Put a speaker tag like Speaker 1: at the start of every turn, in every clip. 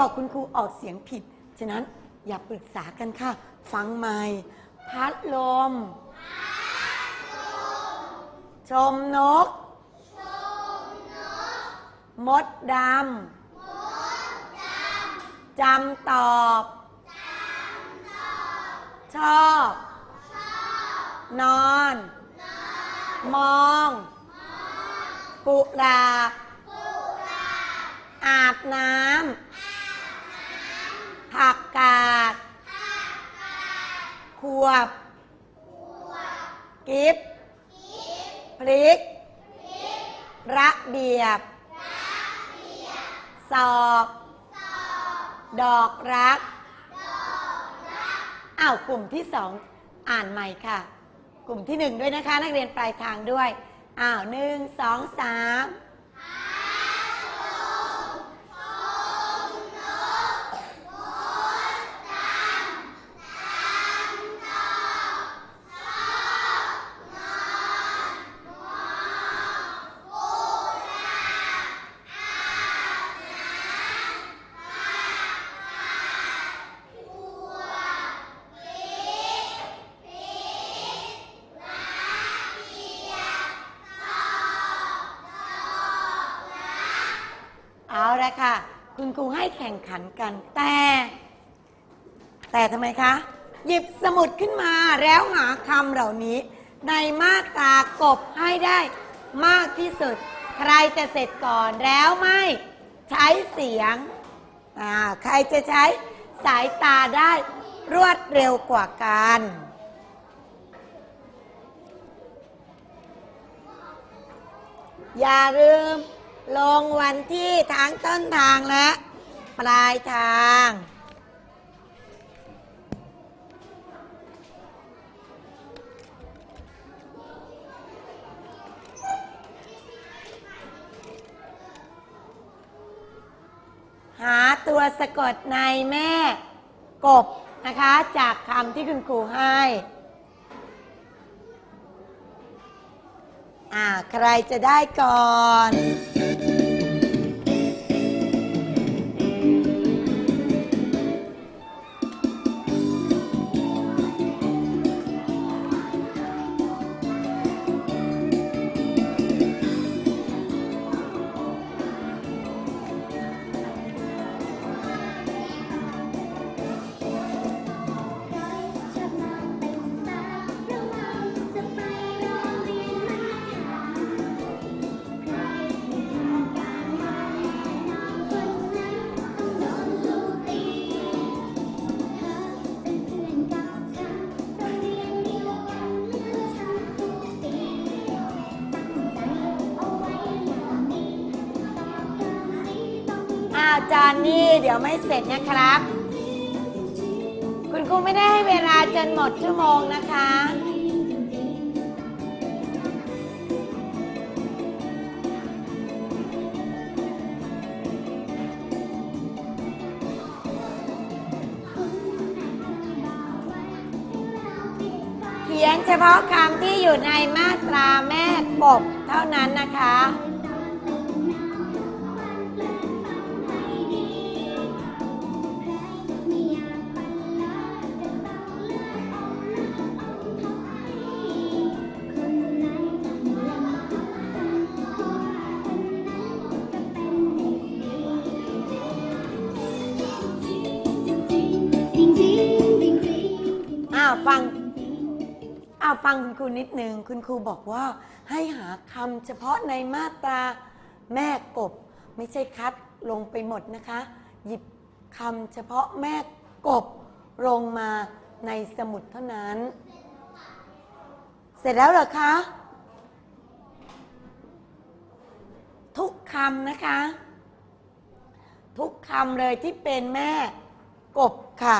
Speaker 1: บอกคุณครูออกเสียงผิด ฉะนั้นอย่าปรึกษากันค่ะ ฟังใหม่ พัดลม ชมนก มดดำ จำตอบ ชอบ นอน มองปุราบอาบน้ำ ผักกาดขวบ กิฟพริก ระเบียบ สอบ ดอกรัก อ้าว กลุ่มที่สองอ่านใหม่ค่ะ กลุ่มที่หนึ่งด้วยนะคะ นักเรียนปลายทางด้วย อ้าวหนึ่งสองสาม ครูให้แข่งขันกัน แต่ แต่ทำไมคะ หยิบสมุดขึ้นมาแล้วหาคำเหล่านี้ ในมาตรากบให้ได้มากที่สุด ใครจะเสร็จก่อนแล้วไม่ใช้เสียงอ่าใครจะใช้สายตาได้รวดเร็วกว่ากันอย่าลืมลงวันที่ทั้งต้นทางและ ปลายทาง หาตัวสะกดในแม่กบนะคะ จากคำที่คุณครูให้อ่าใครจะได้ก่อน
Speaker 2: อ้าว
Speaker 1: จอนนี่เดี๋ยวไม่เสร็จนะครับ คุณครูไม่ได้ให้เวลาจนหมดชั่วโมงนะคะ เขียนเฉพาะคำที่อยู่ในมาตราแม่กบเท่านั้นนะคะ รูนิดนึง คุณครูบอกว่าให้หาคำเฉพาะในมาตราแม่กบ ไม่ใช่คัดลงไปหมดนะคะ หยิบคำเฉพาะแม่กบลงมาในสมุดเท่านั้น เสร็จแล้วเหรอคะ ทุกคำนะคะ ทุกคำเลยที่เป็นแม่กบค่ะ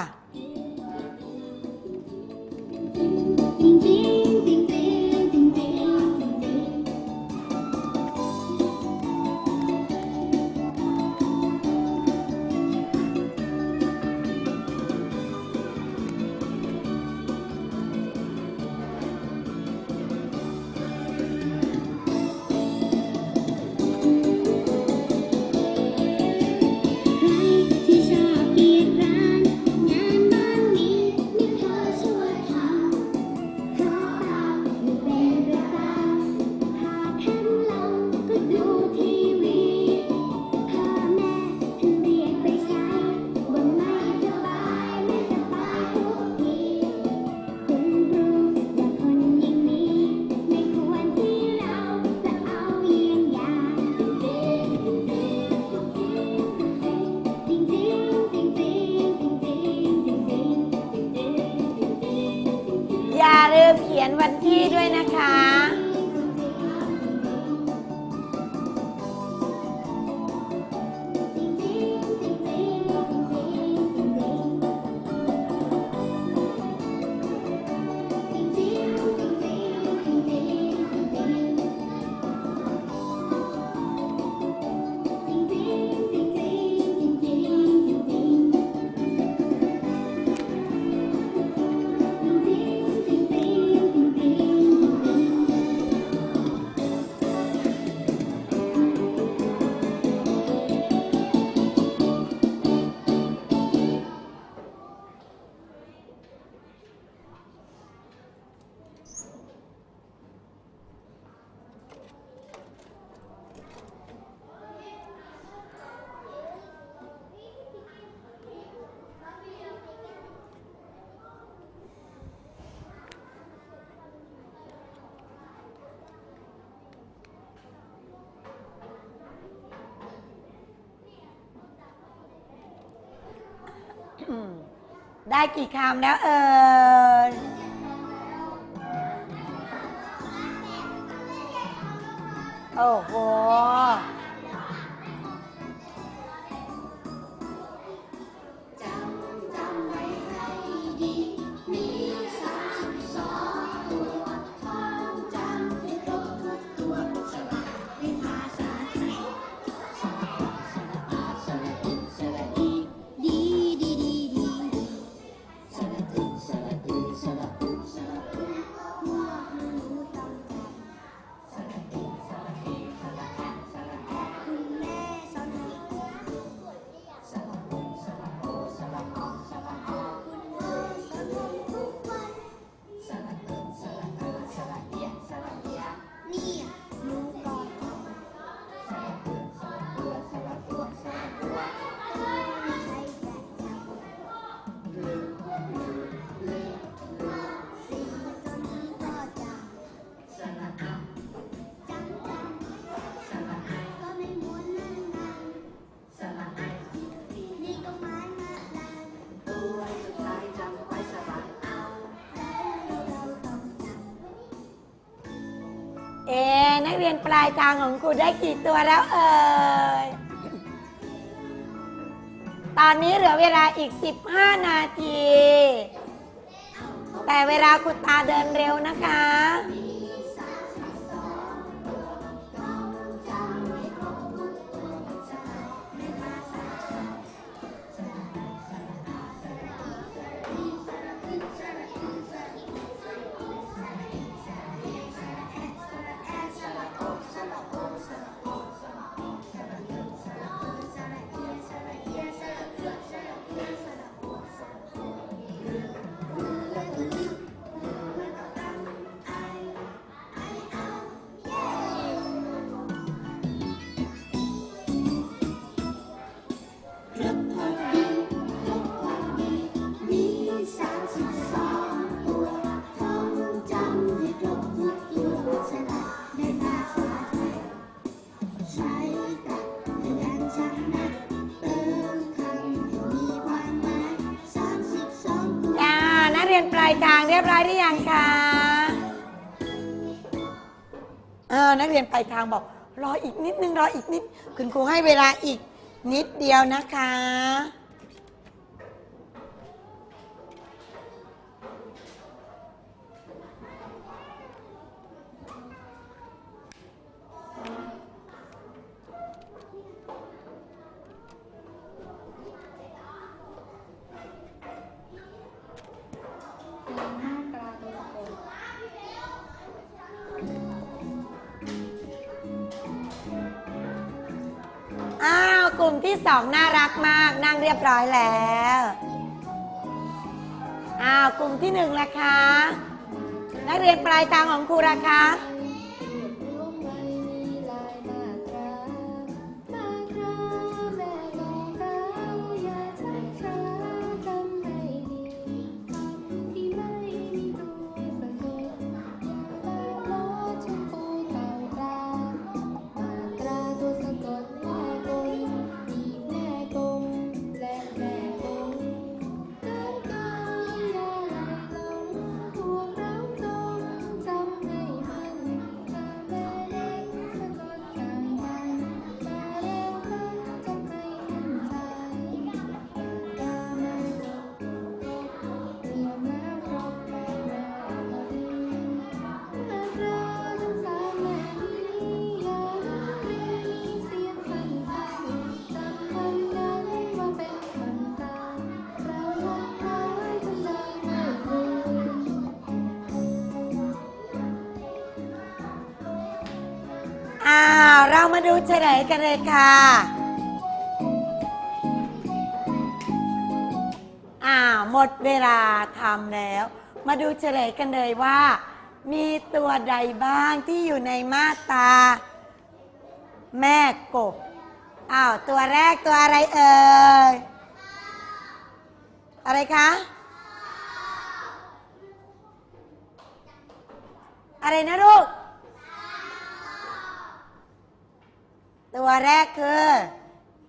Speaker 1: ี
Speaker 2: ยนวันที่ด้วยนะคะ ได้กี่คำแล้วเอ่โอ้โห
Speaker 1: เรียน
Speaker 2: ปลายทางของคุณได้กี่ตัวแล้วเอ่ย ตอนนี้เหลือเวลาอีก 15 นาที แต่เวลาคุณตาเดินเร็วนะคะ
Speaker 1: ยบ
Speaker 2: ร้อยหรือยังคะเอ่านักเรียนปลายทางบอก รออีกนิดนึงรออีกนิด คุณครูให้เวลาอีกนิดเดียวนะคะ ที่สองน่ารักมาก นั่งเรียบร้อยแล้วอ้าวกลุ่มที่หนึ่งละคะ นักเรียนปลายทางของครูละคะ
Speaker 3: ดูเฉ
Speaker 1: ลยกันเลยค่ะ อ่าหมดเวลาทำแล้ว มาดูเฉลยกันเลยว่า มีตัวใดบ้างที่อยู่ในมาตา แม่กบ อ้าว ตัวแรกตัวอะไรเอ่ย อะไรคะ อะไรนะลูก ตัวแรกคือ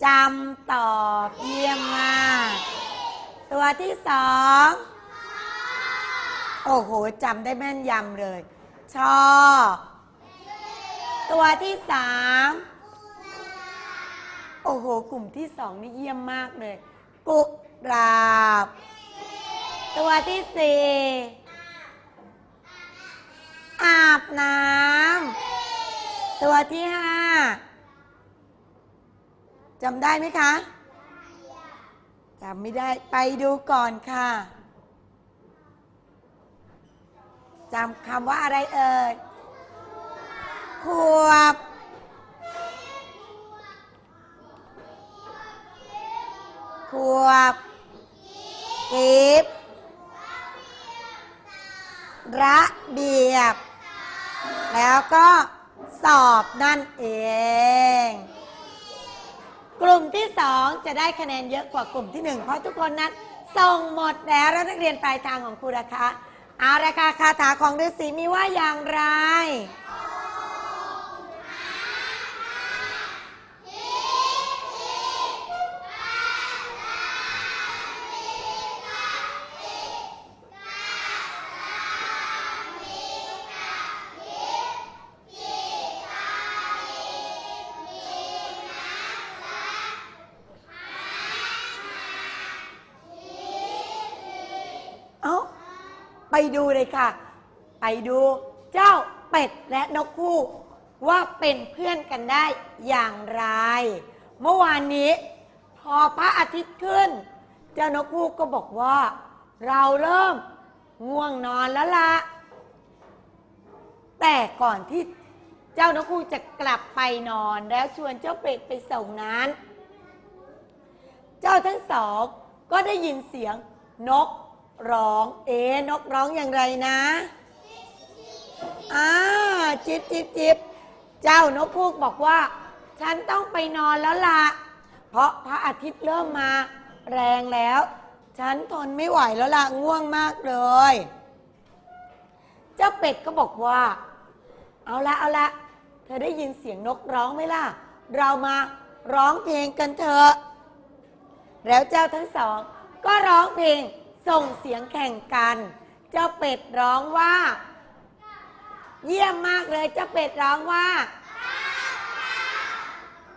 Speaker 1: จำตอบเยี่ยมมากตัวที่สองโอ้โหจำได้แม่นยำเลย ชอ ตัวที่สามโอ้โห กลุ่มที่สองนี่เยี่ยมมากเลย กุหลาบ ตัวที่สี่อาบน้ำตัวที่ห้า จำได้ไหมคะจำไม่ได้ไปดูก่อนค่ะจำคำว่าอะไรเอ่ยขวบ ขวบกีบระเบียบ แล้วก็สอบนั่นเอง กลุ่มที่สองจะได้คะแนนเยอะกว่ากลุ่มที่หนึ่งเพราะทุกคนนั้นส่งหมดแล้วแล้วนักเรียนปลายทางของครูนะคะ เอาราคาคาถาของฤาษีมีว่าอย่างไร ไปดูเลยค่ะ ไปดูเจ้าเป็ดและนกคู่ ว่าเป็นเพื่อนกันได้อย่างไร เมื่อวานนี้ พอพระอาทิตย์ขึ้น เจ้านกคู่ก็บอกว่า เราเริ่มง่วงนอนแล้วละแต่ก่อนที่เจ้านกคู่จะกลับไปนอนแล้วชวนเจ้าเป็ดไปส่งนั้น เจ้าทั้งสองก็ได้ยินเสียงนก ร้อง เอ๊ะนกร้องอย่างไรนะอ่าจิบจิบจิบเจ้านกพูกบอกว่า ฉันต้องไปนอนแล้วล่ะ เพราะพระอาทิตย์เริ่มมา แรงแล้ว ฉันทนไม่ไหวแล้วล่ะง่วงมากเลย เจ้าเป็ดก็บอกว่า เอาละเอาละเธอได้ยินเสียงนกร้องไหมล่ะ เรามาร้องเพลงกันเถอะแล้วเจ้าทั้งสอง ก็ร้องเพลง ส่งเสียงแข่งกัน เจ้าเป็ดร้องว่า เยี่ยมมากเลยเจ้าเป็ดร้องว่า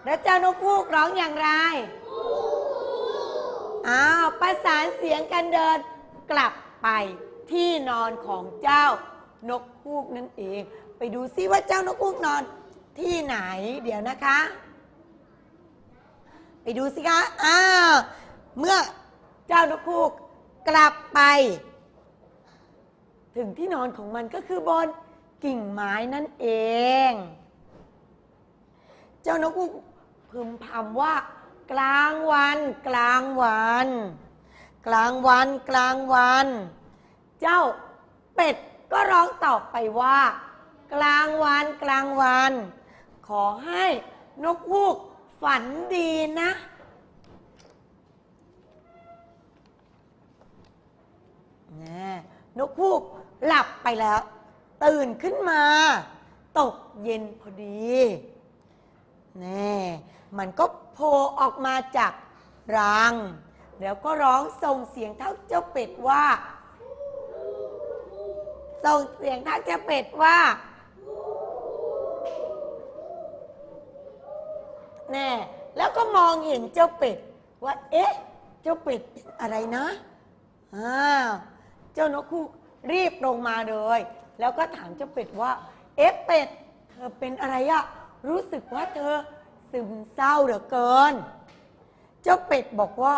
Speaker 1: แล้วเจ้านกพูกร้องอย่างไรอ้าวประสานเสียงกันเดินกลับไปที่นอนของเจ้านกพูกนั่นเอง ไปดูซิว่าเจ้านกพูกนอนที่ไหนเดี๋ยวนะคะ ไปดูสิคะอ้าวเมื่อเจ้านกคูก กลับไป ถึงที่นอนของมันก็คือบนกิ่งไม้นั่นเอง เจ้านกคูกพึมพำว่า กลางวัน กลางวัน กลางวัน กลางวัน เจ้าเป็ดก็ร้องตอบไปว่า กลางวันกลางวัน ขอให้นกฮูกฝันดีนะ น่นกฮูกหลับไปแล้ว ตื่นขึ้นมา ตกเย็นพอดีแน่มันก็โผล่ออกมาจากรัง แล้วก็ร้องส่งเสียงเท่าเจ้าเป็ดว่า ส่งเสียงเท่าเจ้าเป็ดว่าแน่แล้วก็มองเห็นเจ้าเป็ดว่า เอ๊ะ เจ้าเป็ดเป็นอะไรนะอ้าว เจ้านกคูกรีบลงมาเลย แล้วก็ถามเจ้าเป็ดว่า เอ๊ะเป็ด เธอเป็นอะไรอะรู้สึกว่าเธอซึมเศร้าเหลือเกิน เจ้าเป็ดบอกว่า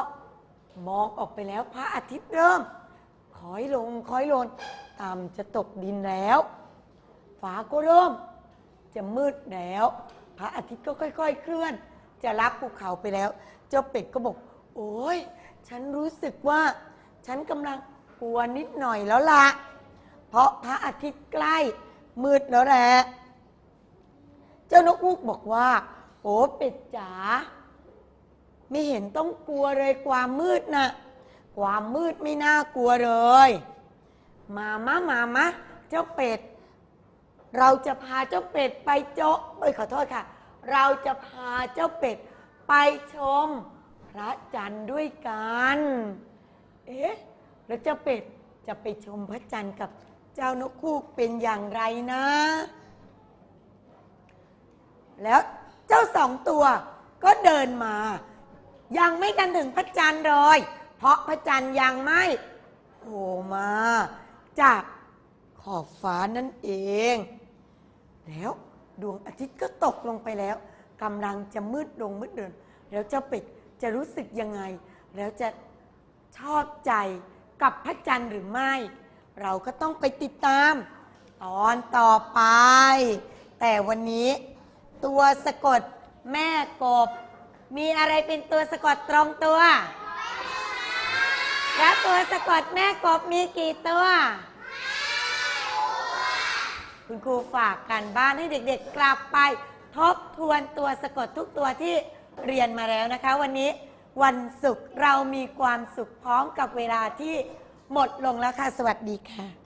Speaker 1: มองออกไปแล้วพระอาทิตย์เริ่มคอยลงคอยลงต่ำจะตกดินแล้วฟ้าก็เริ่ม จะมืดแล้ว พระอาทิตย์ก็ค่อย ๆ เคลื่อน จะรับภูเขาไปแล้ว เจ้าเป็ดก็บอก โอ้ยฉันรู้สึกว่า ฉันกำลัง กลัวนิดหน่อยแล้วล่ะเพราะพระอาทิตย์ใกล้มืดแล้วแหละ เจ้านกฮูกบอกว่าโอ้เป็ดจ๋าไม่เห็นต้องกลัวเลยความมืดนะความมืดไม่น่ากลัวเลย มามะมามะเจ้าเป็ด เราจะพาเจ้าเป็ดไปโจะเอ้ยขอโทษค่ะ เราจะพาเจ้าเป็ดไปชม พระจันทร์ด้วยกัน เอ๊ะ แล้วเจ้าเป็ดจะไปชมพระจันทร์กับเจ้านกคูกเป็นอย่างไรนะ แล้วเจ้าสองตัวก็เดินมา ยังไม่กันถึงพระจันทร์เลยเพราะพระจันทร์ยังไม่โผล่มา จากขอบฟ้านั่นเอง แล้วดวงอาทิตย์ก็ตกลงไปแล้วกำลังจะมืดลงมืดเดิน แล้วเจ้าเป็ดจะรู้สึกยังไง แล้วจะชอบใจ กับพระจันทร์หรือไม่ เราก็ต้องไปติดตาม ตอนต่อไป แต่วันนี้ ตัวสะกดแม่กบ มีอะไรเป็นตัวสะกดตรงตัว แล้วตัวสะกดแม่กบมีกี่ตัว คุณครูฝากการบ้านให้เด็กๆกลับไป ทบทวนตัวสะกดทุกตัวที่เรียนมาแล้วนะคะ วันนี้ วันศุกร์เรามีความสุขพร้อมกับเวลาที่หมดลงแล้วค่ะ สวัสดีค่ะ